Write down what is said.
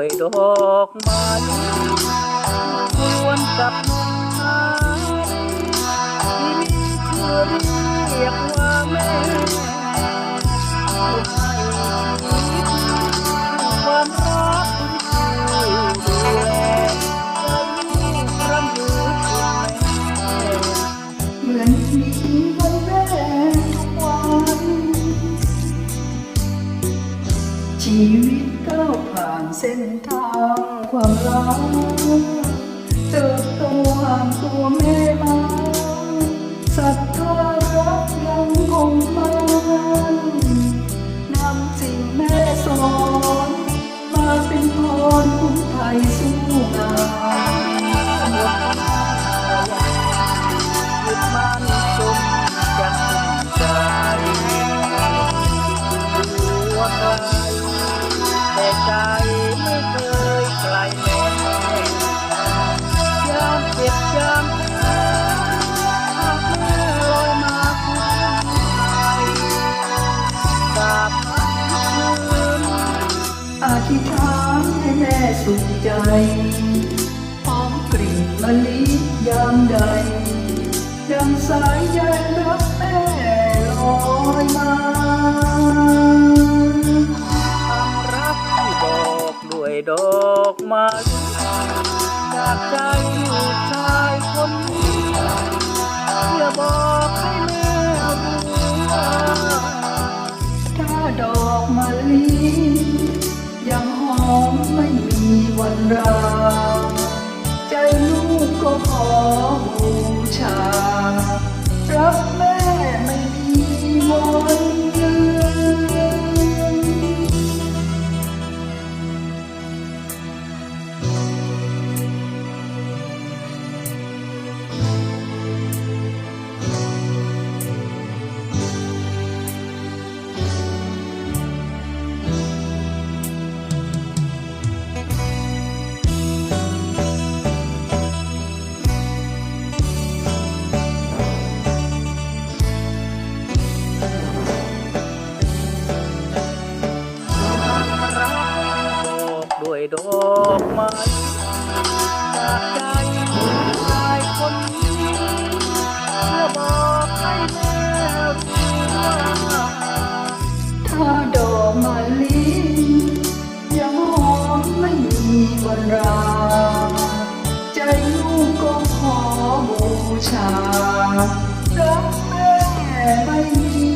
ด้วยดอกไม้ควรกับน้องไม้ที่มีชื่อเรียกว่าแม่ความรักคุณคือดูแลจะมีพระมือคุณแม่เหมือนที่วันแรกวันชีวิตางเส้นทางความรักเติบโตห่างตัวแม่มาศรัทธารักยังคง ธิษฐานให้แม่สุขใจหอมกลิ่นมะลิยามใดดังสายใยรักแม่ลอยมาความรักที่บอกด้วยดอกไม้จากใจ วันราใจลูกก็พอ ชารักแม่ไม่มี